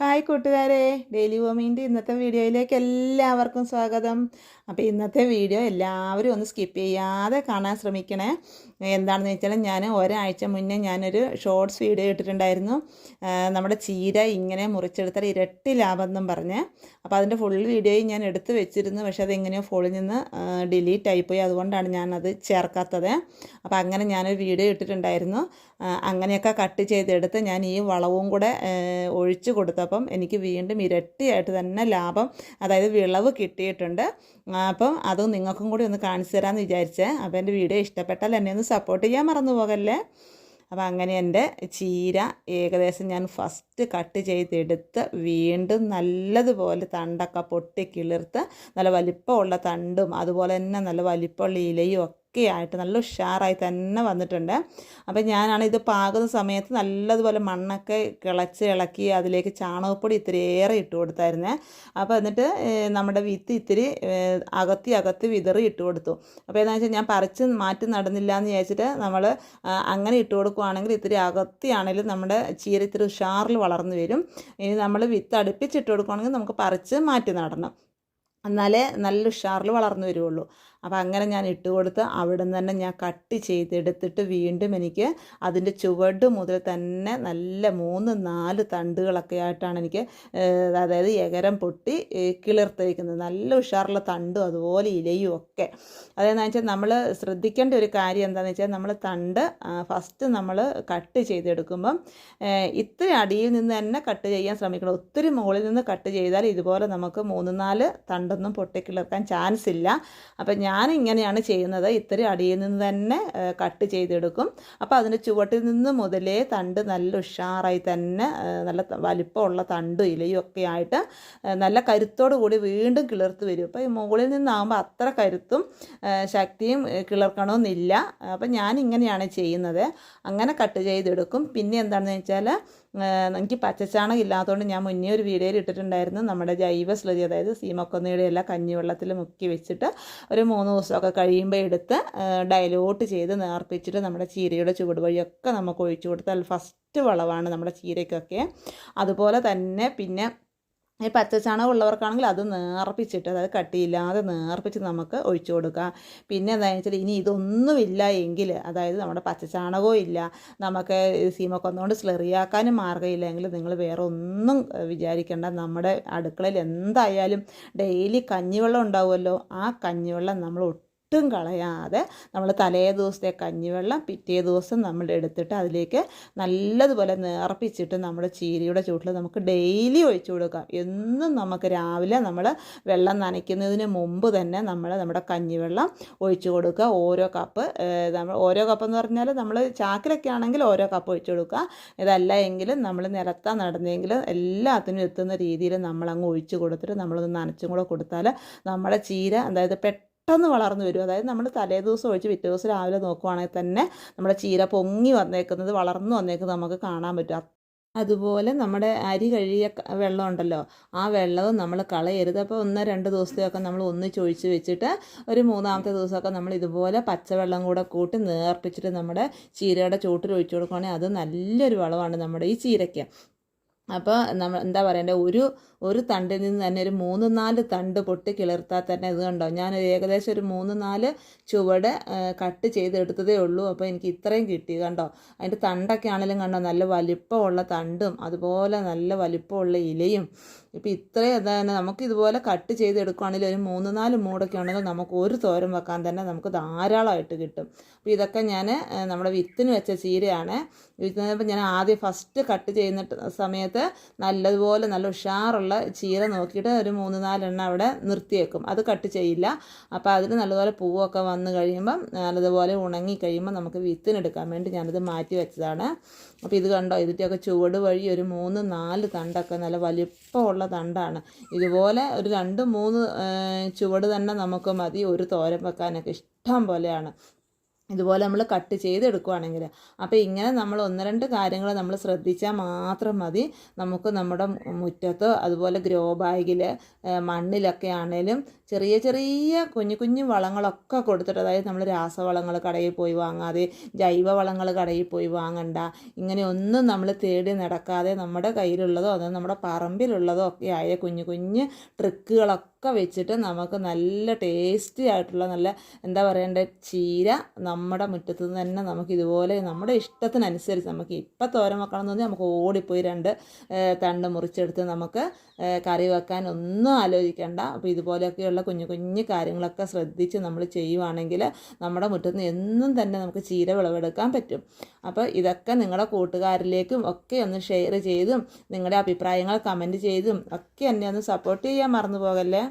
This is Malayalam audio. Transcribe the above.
ഹായ് കൂട്ടുകാരെ. ഡെയിലി വോമിന്റെ ഇന്നത്തെ വീഡിയോയിലേക്ക് എല്ലാവർക്കും സ്വാഗതം. അപ്പോൾ ഇന്നത്തെ വീഡിയോ എല്ലാവരും ഒന്ന് സ്കിപ്പ് ചെയ്യാതെ കാണാൻ ശ്രമിക്കണേ. എന്താണെന്ന് വെച്ചാൽ ഞാൻ ഒരാഴ്ച മുന്നേ ഞാനൊരു ഷോർട്സ് വീഡിയോ ഇട്ടിട്ടുണ്ടായിരുന്നു. നമ്മുടെ ചീര ഇങ്ങനെ മുറിച്ചെടുത്താൽ ഇരട്ടി ലാഭം എന്നും പറഞ്ഞ് അപ്പോൾ അതിന്റെ ഫുൾ വീഡിയോയും ഞാൻ എടുത്തു വെച്ചിരുന്നു. പക്ഷേ അതെങ്ങനെയോ ഫോണിൽ നിന്ന് ഡിലീറ്റ് ആയിപ്പോയി. അതുകൊണ്ടാണ് ഞാനത് ചേർക്കാത്തത്. അപ്പോൾ അങ്ങനെ ഞാനൊരു വീഡിയോ ഇട്ടിട്ടുണ്ടായിരുന്നു. അങ്ങനെയൊക്കെ കട്ട് ചെയ്തെടുത്ത് ഞാൻ ഈ വളവും കൂടെ ഒഴിച്ച് ഒഴിച്ച് കൊടുത്തപ്പം എനിക്ക് വീണ്ടും ഇരട്ടിയായിട്ട് തന്നെ ലാഭം അതായത് വിളവ് കിട്ടിയിട്ടുണ്ട്. അപ്പം അത് നിങ്ങൾക്കും കൂടി ഒന്ന് കാണിച്ചു തരാമെന്ന് വിചാരിച്ചേ. അപ്പോൾ എന്റെ വീഡിയോ ഇഷ്ടപ്പെട്ടാൽ എന്നെ ഒന്ന് സപ്പോർട്ട് ചെയ്യാൻ മറന്നു പോകല്ലേ? അപ്പോൾ അങ്ങനെ എന്റെ ചീര ഏകദേശം ഞാൻ ഫസ്റ്റ് കട്ട് ചെയ്തെടുത്ത് വീണ്ടും നല്ലതുപോലെ തണ്ടൊക്കെ പൊട്ടി കിളിർത്ത് നല്ല വലിപ്പമുള്ള തണ്ടും അതുപോലെ തന്നെ നല്ല വലിപ്പമുള്ള ഇലയും ഒക്കെ ആയിട്ട് നല്ല ഉഷാറായി തന്നെ വന്നിട്ടുണ്ട്. അപ്പം ഞാനാണ് ഇത് പാകുന്ന സമയത്ത് നല്ലതുപോലെ മണ്ണൊക്കെ കിളച്ച് ഇളക്കി അതിലേക്ക് ചാണകപ്പൊടി ഇത്തിരിയേറെ ഇട്ട് കൊടുത്തായിരുന്നേ. അപ്പോൾ എന്നിട്ട് നമ്മുടെ വിത്ത് ഇത്തിരി അകത്തി അകത്തി വിതറി ഇട്ട് കൊടുത്തു. അപ്പോൾ എന്താണെന്ന് വെച്ചാൽ ഞാൻ പറിച്ച് മാറ്റി നടന്നില്ല എന്ന് വിചാരിച്ചിട്ട് നമ്മൾ അങ്ങനെ ഇട്ട് കൊടുക്കുവാണെങ്കിൽ ഇത്തിരി അകത്തിയാണെങ്കിലും നമ്മുടെ ചീര ഇത്തിരി ഉഷാറിൽ വളർന്നു വരും. ഇനി നമ്മൾ വിത്ത് അടുപ്പിച്ചിട്ട് കൊടുക്കുകയാണെങ്കിൽ നമുക്ക് പറിച്ച് മാറ്റി നടണം. എന്നാലേ നല്ല ഉഷാറിൽ വളർന്നു വരുള്ളൂ അപ്പോൾ അങ്ങനെ ഞാൻ ഇട്ട് കൊടുത്ത് അവിടെ നിന്ന് തന്നെ ഞാൻ കട്ട് ചെയ്തെടുത്തിട്ട് വീണ്ടും എനിക്ക് അതിന്റെ ചുവട് മുതൽ തന്നെ നല്ല മൂന്ന് നാല് തണ്ടുകളൊക്കെ ആയിട്ടാണ് എനിക്ക് അതായത് എകരം പൊട്ടി കിളിർത്തേക്കുന്നത്. നല്ല ഉഷാറുള്ള തണ്ടും അതുപോലെ ഇലയും ഒക്കെ. അതെന്ന് വെച്ചാൽ നമ്മൾ ശ്രദ്ധിക്കേണ്ട ഒരു കാര്യം എന്താണെന്ന് വെച്ചാൽ നമ്മൾ തണ്ട് ഫസ്റ്റ് നമ്മൾ കട്ട് ചെയ്തെടുക്കുമ്പം ഇത്തിരി അടിയിൽ നിന്ന് തന്നെ കട്ട് ചെയ്യാൻ ശ്രമിക്കണം. ഒത്തിരി മുകളിൽ നിന്ന് കട്ട് ചെയ്താൽ ഇതുപോലെ നമുക്ക് മൂന്ന് നാല് തണ്ടൊന്നും പൊട്ടിക്കിളിർക്കാൻ ചാൻസ് ഇല്ല. അപ്പം ഞാൻ ഇങ്ങനെയാണ് ചെയ്യുന്നത്. ഇത്തിരി അടിയിൽ നിന്ന് തന്നെ കട്ട് ചെയ്തെടുക്കും. അപ്പോൾ അതിന്റെ ചുവട്ടിൽ നിന്ന് മുതലേ തണ്ട് നല്ല ഉഷാറായി തന്നെ നല്ല വലിപ്പമുള്ള തണ്ടും ഇലയും ഒക്കെ ആയിട്ട് നല്ല കരുത്തോടു കൂടി വീണ്ടും കിളിർത്ത് വരും. അപ്പോൾ ഈ മുകളിൽ നിന്നാകുമ്പോൾ അത്ര കരുത്തും ശക്തിയും കിളിർക്കണമെന്നില്ല അപ്പം ഞാൻ ഇങ്ങനെയാണ് ചെയ്യുന്നത്. അങ്ങനെ കട്ട് ചെയ്തെടുക്കും. പിന്നെ എന്താണെന്ന് വെച്ചാൽ എനിക്ക് പച്ചച്ചാണകം ഇല്ലാത്തതുകൊണ്ട് ഞാൻ മുന്നേ ഒരു വീഡിയോയിൽ ഇട്ടിട്ടുണ്ടായിരുന്നു. നമ്മുടെ ജൈവ സ്ലുതി അതായത് സീമക്കൊന്നയുടെ എല്ലാം കഞ്ഞിവെള്ളത്തിൽ മുക്കി വെച്ചിട്ട് ഒരു മൂന്ന് ദിവസമൊക്കെ കഴിയുമ്പോൾ എടുത്ത് ഡയലോട്ട് ചെയ്ത് നേർപ്പിച്ചിട്ട് നമ്മുടെ ചീരയുടെ ചുവട് വഴിയൊക്കെ നമുക്ക് ഒഴിച്ചു കൊടുത്താൽ ഫസ്റ്റ് വളവാണ് നമ്മുടെ ചീരയ്ക്കൊക്കെ. അതുപോലെ തന്നെ പിന്നെ ഈ പച്ചച്ചാണകം ഉള്ളവർക്കാണെങ്കിൽ അത് നേർപ്പിച്ചിട്ട് അതായത് കട്ടിയില്ലാതെ നേർപ്പിച്ച് നമുക്ക് ഒഴിച്ചു കൊടുക്കാം. പിന്നെ എന്താണെന്ന് വെച്ചാൽ ഇനി ഇതൊന്നുമില്ല എങ്കിൽ അതായത് നമ്മുടെ പച്ചച്ചാണകവും ഇല്ല നമുക്ക് സീമക്കൊന്നുകൊണ്ട് സ്ലെറിയാക്കാനും മാർഗമില്ല എങ്കിൽ നിങ്ങൾ വേറെ ഒന്നും വിചാരിക്കേണ്ട. നമ്മുടെ അടുക്കളയിൽ എന്തായാലും ഡെയിലി കഞ്ഞിവെള്ളം ഉണ്ടാവുമല്ലോ ആ കഞ്ഞിവെള്ളം നമ്മൾ ഒട്ടും കളയാതെ നമ്മൾ തലേ ദിവസത്തെ കഞ്ഞിവെള്ളം പിറ്റേ ദിവസം നമ്മൾ എടുത്തിട്ട് അതിലേക്ക് നല്ലതുപോലെ നേർപ്പിച്ചിട്ട് നമ്മുടെ ചീരയുടെ ചൂട്ടിൽ നമുക്ക് ഡെയിലി ഒഴിച്ചു കൊടുക്കാം. എന്നും നമുക്ക് രാവിലെ നമ്മൾ വെള്ളം നനയ്ക്കുന്നതിന് മുമ്പ് തന്നെ നമ്മൾ നമ്മുടെ കഞ്ഞിവെള്ളം ഒഴിച്ചു കൊടുക്കുക. ഓരോ കപ്പ് നമ്മൾ ഓരോ കപ്പ് എന്ന് പറഞ്ഞാൽ നമ്മൾ ചാക്കിലൊക്കെ ആണെങ്കിൽ ഓരോ കപ്പ് ഒഴിച്ചു കൊടുക്കുക. ഇതല്ല എങ്കിലും നമ്മൾ നിരത്താൻ നടന്നെങ്കിൽ എല്ലാത്തിനും എത്തുന്ന രീതിയിൽ നമ്മളങ്ങ് ഒഴിച്ചു കൊടുത്തിട്ട് നമ്മളൊന്ന് നനച്ചും കൂടെ കൊടുത്താൽ നമ്മുടെ ചീര അതായത് പെട്ടെന്ന് വളർന്നു വരും. അതായത് നമ്മൾ തലേ ദിവസം ഒഴിച്ച് പിറ്റേ ദിവസം രാവിലെ നോക്കുവാണെങ്കിൽ തന്നെ നമ്മുടെ ചീര പൊങ്ങി വന്നേക്കുന്നത് വളർന്നു വന്നേക്കുന്നത് നമുക്ക് കാണാൻ പറ്റും. അതുപോലെ നമ്മുടെ അരി കഴുകിയ വെള്ളം ഉണ്ടല്ലോ ആ വെള്ളവും നമ്മൾ കളയരുത്. അപ്പോൾ ഒന്ന് രണ്ട് ദിവസത്തെയൊക്കെ നമ്മൾ ഒന്നിച്ച് ഒഴിച്ച് വെച്ചിട്ട് ഒരു മൂന്നാമത്തെ ദിവസമൊക്കെ നമ്മൾ ഇതുപോലെ പച്ചവെള്ളം കൂടെ കൂട്ടി നേർപ്പിച്ചിട്ട് നമ്മുടെ ചീരയുടെ ചൂട്ടിൽ ഒഴിച്ചു കൊടുക്കുകയാണെങ്കിൽ അത് നല്ലൊരു വളമാണ് നമ്മുടെ ഈ ചീരയ്ക്ക്. അപ്പോൾ നമ്മൾ എന്താ പറയണ്ടേ ഒരു ഒരു തണ്ടിൽ നിന്ന് തന്നെ ഒരു മൂന്ന് നാല് തണ്ട് പൊട്ടി കിളിർത്താൽ തന്നെ ഇത് കണ്ടോ? ഞാൻ ഏകദേശം ഒരു മൂന്ന് നാല് ചുവട് കട്ട് ചെയ്തെടുത്തതേ ഉള്ളൂ. അപ്പോൾ എനിക്ക് ഇത്രയും കിട്ടി കണ്ടോ? അതിന്റെ തണ്ടൊക്കെ ആണെങ്കിലും കണ്ടോ നല്ല വലിപ്പമുള്ള തണ്ടും അതുപോലെ നല്ല വലിപ്പമുള്ള ഇലയും. ഇപ്പം ഇത്രയും തന്നെ നമുക്ക് ഇതുപോലെ കട്ട് ചെയ്തെടുക്കുകയാണെങ്കിൽ ഒരു മൂന്ന് നാല് മൂടൊക്കെ ഉണ്ടെങ്കിൽ നമുക്ക് ഒരു തോരം വെക്കാൻ തന്നെ നമുക്ക് ധാരാളമായിട്ട് കിട്ടും. അപ്പോൾ ഇതൊക്കെ ഞാൻ നമ്മുടെ വിത്തിന് വെച്ച ചീരയാണ്. വിത്തിന് ഞാൻ ആദ്യം ഫസ്റ്റ് കട്ട് ചെയ്യുന്ന ട് സമയത്ത് നല്ലതുപോലെ നല്ല ഉഷാറുള്ള ചീര നോക്കിയിട്ട് ഒരു മൂന്ന് നാലെണ്ണം അവിടെ നിർത്തിയേക്കും. അത് കട്ട് ചെയ്യില്ല. അപ്പോൾ അതിന് നല്ലതുപോലെ പൂവൊക്കെ വന്ന് കഴിയുമ്പം നല്ലതുപോലെ ഉണങ്ങി കഴിയുമ്പോൾ നമുക്ക് വിത്തിനെടുക്കാൻ വേണ്ടി ഞാനത് മാറ്റി വെച്ചതാണ്. അപ്പോൾ ഇത് കണ്ടോ ഇതിന്റെയൊക്കെ ചുവട് വഴി ഒരു മൂന്ന് നാല് തണ്ടൊക്കെ നല്ല വലിപ്പമുള്ള തണ്ടാണ്. ഇതുപോലെ ഒരു രണ്ട് മൂന്ന് ചുവട് തന്നെ നമുക്ക് മതി. ഒരു തോരൻ വെക്കാനൊക്കെ ഇഷ്ടം പോലെയാണ്. ഇതുപോലെ നമ്മൾ കട്ട് ചെയ്തെടുക്കുവാണെങ്കിൽ അപ്പോൾ ഇങ്ങനെ നമ്മൾ ഒന്ന് രണ്ട് കാര്യങ്ങൾ നമ്മൾ ശ്രദ്ധിച്ചാൽ മാത്രം മതി. നമുക്ക് നമ്മുടെ മുറ്റത്തോ അതുപോലെ ഗ്രോ ബാഗിൽ മണ്ണിലൊക്കെ ആണേലും ചെറിയ ചെറിയ കുഞ്ഞു കുഞ്ഞു വളങ്ങളൊക്കെ കൊടുത്തിട്ട് അതായത് നമ്മൾ രാസവളങ്ങൾ കടയിൽ പോയി വാങ്ങാതെ ജൈവ വളങ്ങൾ കടയിൽ പോയി വാങ്ങണ്ട ഇങ്ങനെ ഒന്നും നമ്മൾ തേടി നടക്കാതെ നമ്മുടെ കയ്യിലുള്ളതോ അതോ നമ്മുടെ പറമ്പിലുള്ളതോ ഒക്കെ ആയ കുഞ്ഞു കുഞ്ഞ് ട്രിക്കുകളൊക്കെ വെച്ചിട്ട് നമുക്ക് നല്ല ടേസ്റ്റി ആയിട്ടുള്ള നല്ല എന്താ പറയണ്ടേ ചീര നമ്മുടെ മുറ്റത്ത് നിന്ന് തന്നെ നമുക്ക് ഇതുപോലെ നമ്മുടെ ഇഷ്ടത്തിനനുസരിച്ച് നമുക്ക് ഇപ്പം തോരൻ വെക്കണം എന്ന് പറഞ്ഞാൽ നമുക്ക് ഓടിപ്പോയി രണ്ട് തണ്ട് മുറിച്ചെടുത്ത് നമുക്ക് കറി വെക്കാൻ ഒന്നും ആലോചിക്കേണ്ട. അപ്പോൾ ഇതുപോലെയൊക്കെയുള്ള കുഞ്ഞു കുഞ്ഞു കാര്യങ്ങളൊക്കെ ശ്രദ്ധിച്ച് നമ്മൾ ചെയ്യുവാണെങ്കിൽ നമ്മുടെ മുറ്റത്ത് നിന്ന് എന്നും തന്നെ നമുക്ക് ചീര വിളവെടുക്കാൻ പറ്റും. അപ്പോൾ ഇതൊക്കെ നിങ്ങളുടെ കൂട്ടുകാരിലേക്കും ഒക്കെ ഒന്ന് ഷെയർ ചെയ്തും നിങ്ങളുടെ അഭിപ്രായങ്ങൾ കമന്റ് ചെയ്തും ഒക്കെ എന്നെ ഒന്ന് സപ്പോർട്ട് ചെയ്യാൻ മറന്നു പോകല്ലേ?